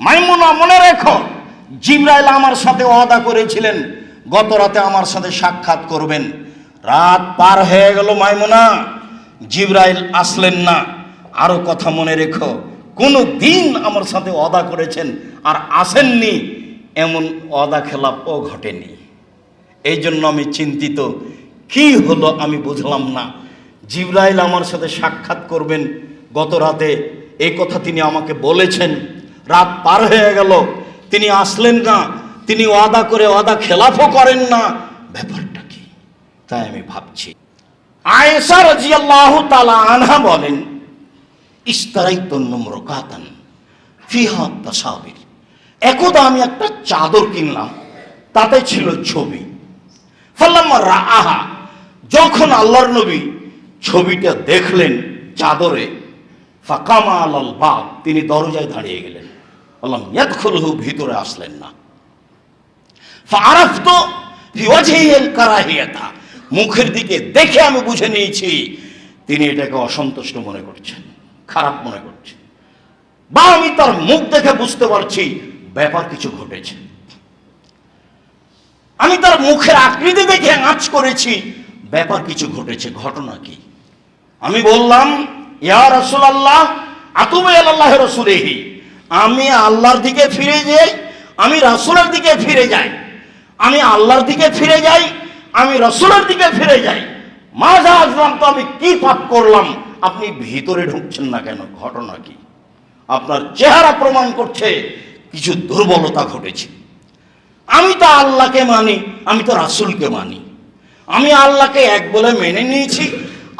মাইমুনা, মনে রেখো, জিব্রাইল আমার সাথে ওয়াদা করেছিলেন, গত রাতে আমার সাথে সাক্ষাৎ করবেন। রাত পার হয়ে গেল মাইমুনা, জিব্রাইল আসলেন না। আরও কথা মনে রেখো, কোনো দিন আমার সাথে ওয়াদা করেছেন আর আসেননি, এমন ওয়াদা খেলাপও ঘটেনি। এই জন্য আমি চিন্তিত, কি হলো আমি বুঝলাম না। জিব্রাইল আমার সাথে সাক্ষাৎ করবেন, গত রাতে এই কথা তিনি আমাকে বলেছেন। রাত পার হয়ে গেল। তিনি আসলেন না। তিনি ওয়াদা করে ওয়াদা খেলাফও করেন না। ব্যাপারটা কি? তাই আমি ভাবছি। আয়েশা রাজিয়াল্লাহু তাআলা আনহা বলেন ইস্তারাইতুন্নুম রকাতান ফিহা তাসাবির। একদা আমি একটা চাদর কিনলাম, তাতে ছিল ছবি। ফাল্লাম্মা রাআহা, যখন আল্লাহর নবী ছবিটা দেখলেন চাদরে ফাকামা আলাল বাপ তিনি দরজায় দাঁড়িয়ে গেলেন। ভিতরে আসলেন না। মুখের দিকে দেখে আমি বুঝে নিয়েছি, তিনি এটাকে অসন্তুষ্ট মনে করছেন, খারাপ মনে করছেন। বা আমি তার মুখ দেখে বুঝতে পারছি, ব্যাপার কিছু ঘটেছে। আমি তার মুখের আকৃতি দেখে আঁচ করেছি, ব্যাপার কিছু ঘটেছে, ঘটনা কি? আমি বললাম, ইয়া রসুল আল্লাহ আতুবে আল্লাহ রসুলেহি আমি আল্লাহর দিকে ফিরে যাই, আমি রসুলের দিকে ফিরে যাই, আমি আল্লাহর দিকে ফিরে যাই, আমি রসুলের দিকে ফিরে যাই। মাঝা আসলাম তো আমি কি পাপ করলাম? আপনি ভিতরে ঢুকছেন না কেন? ঘটনা কি? আপনার চেহারা প্রমাণ করছে কিছু দুর্বলতা ঘটেছে। আমি তো আল্লাহকে মানি, আমি তো রাসুলকে মানি। আমি আল্লাহকে এক বলে মেনে নিয়েছি,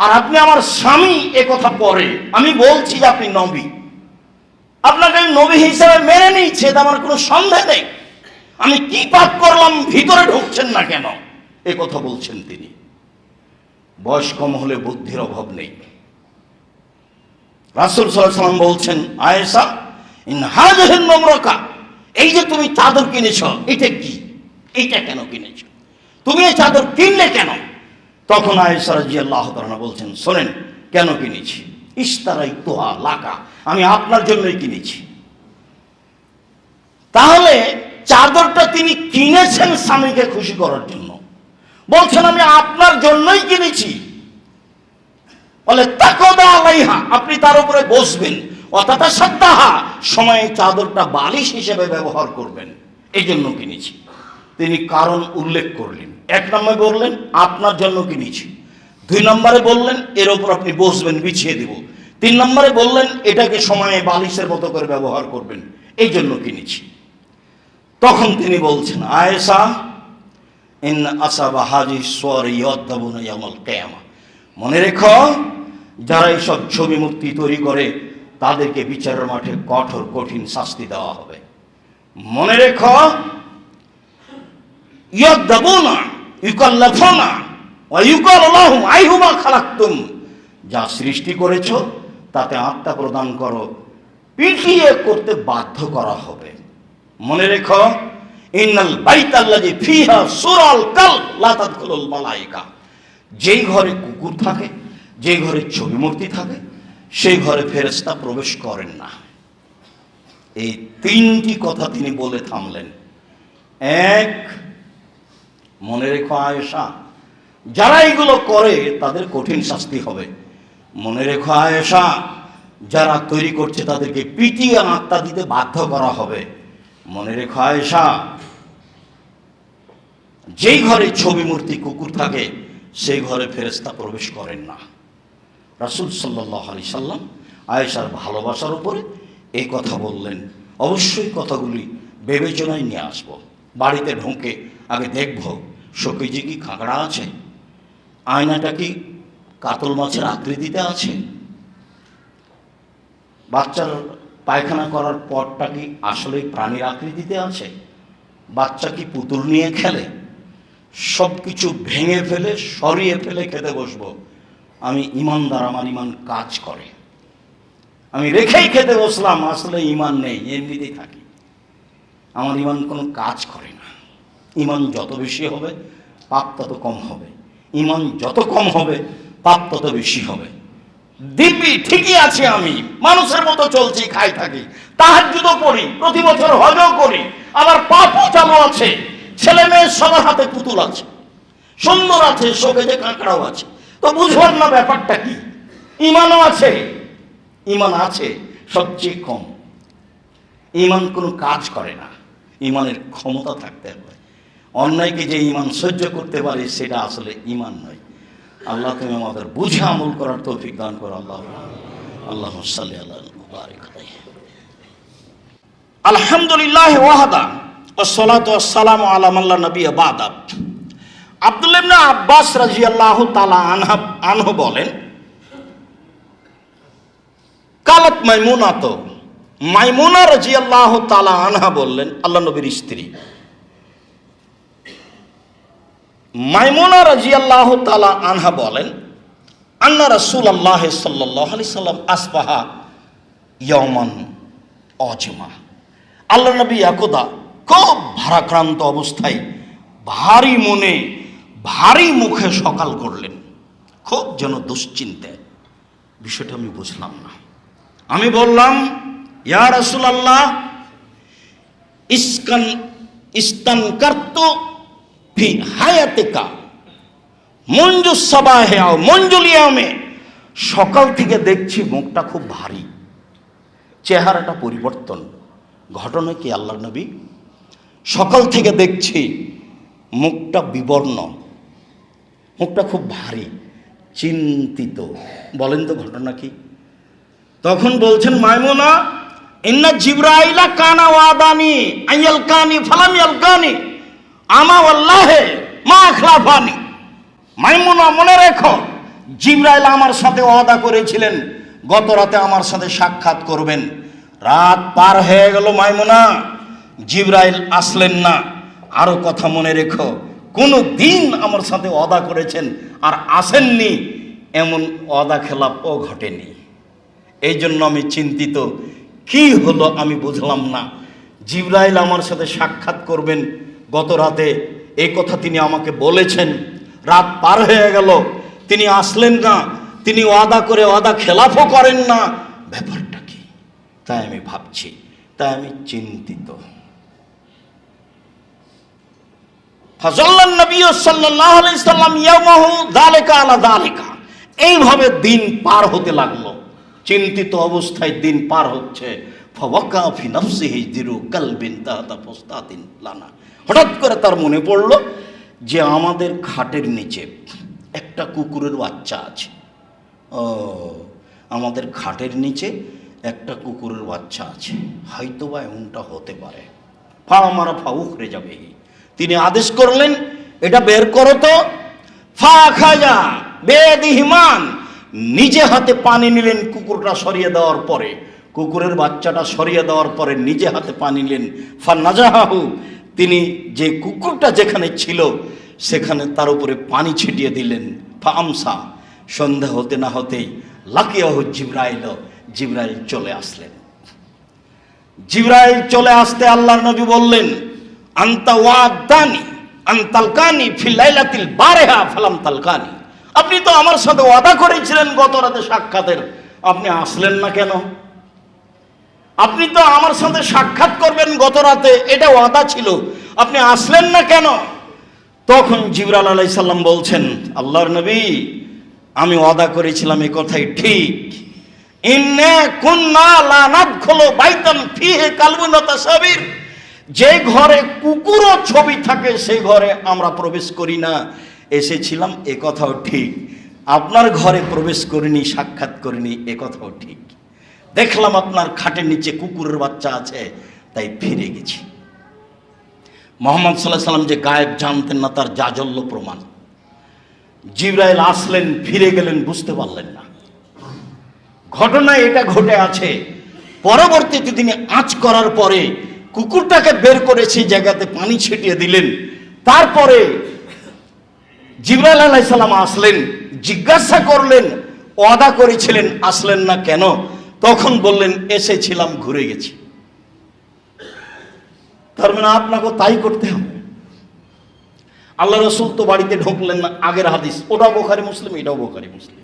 আর আপনি আমার স্বামী কথা পরে। আমি বলছি যে আপনি নবী। আপনাকে আমি নবী হিসেবে মেনে নিয়েছি এটা আমার কোনো সন্দেহ নেই। আমি কি পাপ করলাম, ভিতরে ঢুকছেন না কেন? এ কথা বলছেন তিনি। বয়স কম হলে বুদ্ধির অভাব নেই। রাসুল সাল্লাম বলছেন, আয়েশা, ইন হাজহেন নম্রকা এই যে তুমি চাদর কিনেছ, এটা কি? এইটা কেন কিনেছ? তুমি এই চাদর কিনলে কেন? তখন আয়েশা রাজি আল্লাহ বলছেন, শোনেন, কেন কিনেছি? ইস্তারাই তোহা লাকা আমি আপনার জন্যই কিনেছি। তাহলে চাদরটা তিনি কিনেছেন স্বামীকে খুশি করার জন্য। বলছেন, আমি আপনার জন্যই কিনেছি। বলে তাকদা আপনি তার উপরে বসবেন। অর্থাৎ সত্তাহা সময়ে চাদরটা বালিশ হিসেবে ব্যবহার করবেন। এই জন্য কিনেছি। তিনি কারণ উল্লেখ করলেন। এক নম্বরে বললেন, আপনার জন্য কিনেছি। দুই নম্বরে বললেন, এর ওপর আপনি বসবেন, বিছিয়ে দেব। তিন নম্বরে বললেন, এটাকে সময়ে বালিশের মতো করে ব্যবহার করবেন। এই জন্য কিনেছি তখন তিনি বলছেন, আয়েশা, ইন কেয়ামা। মনে রেখো, যারা এইসব ছবি মূর্তি তৈরি করে, তাদেরকে বিচারের মাঠে কঠোর, কঠিন শাস্তি দেওয়া হবে। মনে রেখো ওয়া ইউকাল্লাহুম আইহুমা খালাকতুম। যা সৃষ্টি করেছ তাতে আত্মা প্রদান করো। পিটিয়ে করতে বাধ্য করা হবে। মনে রেখো, ইন্নাল বাইতাল্লাজি ফিহা সুরাল কাল, লা তাদখুলুল মালাইকা। যেই ঘরে কুকুর থাকে, যেই ঘরে ছবি মূর্তি থাকে, সেই ঘরে ফেরেশতা প্রবেশ করেন না। এই তিনটি কথা তিনি বলে থামলেন। এক, মনে রেখো আয়েশা, যারা এগুলো করে তাদের কঠিন শাস্তি হবে। মনে রেখো আয়েশা, যারা তৈরি করছে তাদেরকে পিটিয়ে আত্মা দিতে বাধ্য করা হবে। মনে রেখো আয়েশা, যেই ঘরে ছবি, মূর্তি, কুকুর থাকে, সেই ঘরে ফেরেস্তা প্রবেশ করেন না। রাসুল সাল্লাহ আলি সাল্লাম আয়েশার ভালোবাসার উপরে এই কথা বললেন। অবশ্যই কথাগুলি বিবেচনায় নিয়ে আসব। বাড়িতে ঢুকে আগে দেখব শোকেজি কি কাঁকড়া আছে, আয়নাটা কি কাতল মাছের আকৃতিতে আছে। বাচ্চার পায়খানা করার পরটা কি আসলে প্রাণীর আকৃতিতে আছে? বাচ্চা কি পুতুল নিয়ে খেলে? সব কিছু ভেঙে ফেলে, সরিয়ে ফেলে খেতে বসবো। আমি ইমানদার, আমার ইমান কাজ করে। আমি রেখেই খেতে বসলাম, আসলে ইমান নেই, এমনিতেই থাকি। আমার ইমান কোনো কাজ করে না। ইমান যত বেশি হবে, পাপ তত কম হবে। ইমান যত কম হবে পাপ তত বেশি হবে? দিব্যি ঠিকই আছি আমি, মানুষের মতো চলছি, খাই থাকি, তাহাজ্জুদও পড়ি প্রতি বছর হজও করি আবার পাপও চালু আছে, ছেলে মেয়ে সবার হাতে পুতুল আছে, সুন্দর আছে শোকে যে কাঁকড়াও আছে। তো বুঝলাম না ব্যাপারটা কি? ইমানও আছে, ইমান আছে সবচেয়ে কম। ইমান কোনো কাজ করে না, ইমানের ক্ষমতা থাকতে হবে। অন্যায়কে যে ইমান সহ্য করতে পারে, সেটা আসলে ইমান নয়। আল্লাহ তুমি আমাদের বুঝে আমল করার তৌফিক দান করো, আল্লাহ। আল্লাহ সাল্লি আলহামদুলিল্লাহ ওয়াহাদা ও সলাত সালাম আলাম আল্লাহ নবী বাদাব আবদুল্লাহ আব্বাস রাজি আল্লাহ তালা আনহ আনহ বলেন মাইমুনা রাজি আল্লাহ তালা আনহা বললেন, আল্লাহ নবীর স্ত্রী। মাইমুনা রাজিয়াল্লাহ তালা আনহা বলেন, আন্না রাসুল আল্লাহ সাল্লাহ আলি সাল্লাম আসবাহা ইয়মান অজমা। আল্লাহ নবী একদা খুব ভারাক্রান্ত অবস্থায় ভারী মনে, ভারী মুখে সকাল করলেন। খুব যেন দুশ্চিন্তে। বিষয়টা আমি বুঝলাম না। আমি বললাম, ইয়া রাসুল আল্লাহ ইস্কান ইস্তান কার্ত ফি হায়াতিকা। মঞ্জু সবাহে আও মঞ্জুলিয়ামে সকাল থেকে দেখছি মুখটা খুব ভারী। চেহারাটা পরিবর্তন। ঘটনা কি আল্লাহ নবী? সকাল থেকে দেখছি মুখটা বিবর্ণ। মুখটা খুব ভারী, চিন্তিত। বলেন তো ঘটনা কি? তখন বলছেন, মাইমুনা, ইন্না জিব্রাইলা কানা ওয়াদানি, আইয়াল কানি, ফালাম ইয়ালকানি আমা আল্লাহে মা আখলাফানি। মাইমুনা, মনে রেখো, জিব্রাইল আমার সাথে ওয়াদা করেছিলেন, গত রাতে আমার সাথে সাক্ষাৎ করবেন। রাত পার হয়ে গেল মাইমুনা, জিব্রাইল আসলেন না। আরও কথা মনে রেখো, কোনো দিন আমার সাথে ওয়াদা করেছেন আর আসেননি, এমন ওয়াদা খেলাপও ঘটেনি। এই জন্য আমি চিন্তিত, কি হলো আমি বুঝলাম না। জিব্রাইল আমার সাথে সাক্ষাৎ করবেন গত রাতে এই কথা তিনি আমাকে বলেছেন। রাত পার হয়ে গেল। তিনি আসলেন না। তিনি ওয়াদা করে ওয়াদা খেলাফও করেন না। ব্যাপারটা কি? তাই আমি ভাবছি, তাই আমি চিন্তিত। এইভাবে দিন পার হতে লাগল। চিন্তিত অবস্থায় দিন পার হচ্ছে। ফি নাফসিহি দিরু কালবিন তাহাতা ফুস্তাতিন লানা। হঠাৎ করে তার মনে পড়ল যে আমাদের খাটের নিচে একটা কুকুরের বাচ্চা আছে। ও, আমাদের খাটের নিচে একটা কুকুরের বাচ্চা আছে। হয়তো বা এমনটা হতে পারে। ফা আমারা ফা উখরে যাবে। তিনি আদেশ করলেন, এটা বের করো তো। ফা খাজা বেদিহিমান। নিজে হাতে পানি নিলেন কুকুরটা সরিয়ে দেওয়ার পরে। কুকুরের বাচ্চাটা সরিয়ে দেওয়ার পরে নিজে হাতে পানি নিলেন। ফা নাজাহাহু তিনি যে কুকুরটা যেখানে ছিল, সেখানে তার উপরে পানি ছিটিয়ে দিলেন। ফা আমসা সন্ধ্যা হতে না হতেই লাকিয়াহু জিব্রাইল জিব্রাইল চলে আসলেন। জিব্রাইল চলে আসতে আল্লাহর নবী বললেন, আন্তা ওয়াদানি আন্তালকানি ফিলাইলাতিল বারেহা ফালাম তালকানি আপনি তো আমার সাথে ওয়াদা করেছিলেন গত রাতে সাক্ষাতের। আপনি আসলেন না কেন? আপনি তো আমার সাথে সাক্ষাৎ করবেন গত রাতে, এটা ওয়াদা ছিল। আপনি আসলেন না কেন? তখন জিবরাল আলাই সাল্লাম বলছেন, আল্লাহর নবী, আমি ওয়াদা করেছিলাম এই কথাই ঠিক। যে ঘরে কুকুরও ছবি থাকে সেই ঘরে আমরা প্রবেশ করি না। এসেছিলাম এ কথাও ঠিক। আপনার ঘরে প্রবেশ করিনি, সাক্ষাৎ করিনি, এ কথাও ঠিক। দেখলাম আপনার খাটের নিচে কুকুরের বাচ্চা আছে, তাই ফিরে গেছি। মোহাম্মদ সাল্লাহ সাল্লাম যে গায়েব জানতেন না, তার জাজল্য প্রমাণ। জিব্রাইল আসলেন, ফিরে গেলেন, বুঝতে পারলেন না। ঘটনা এটা ঘটে আছে, পরবর্তীতে তিনি আঁচ করার পরে কুকুরটাকে বের করে সেই জায়গাতে পানি ছিটিয়ে দিলেন। তারপরে জিব্রাইল আলাইসাল্লাম আসলেন, জিজ্ঞাসা করলেন, ওয়াদা করেছিলেন, আসলেন না কেন? তখন বললেন, এসেছিলাম, ঘুরে গেছি। তার মানে আপনাকে তাই করতে হবে। আল্লাহ রসুল তো বাড়িতে ঢুকলেন না, আগের হাদিস। ওটা বোখারি মুসলিম, এটাও বোখারি মুসলিম।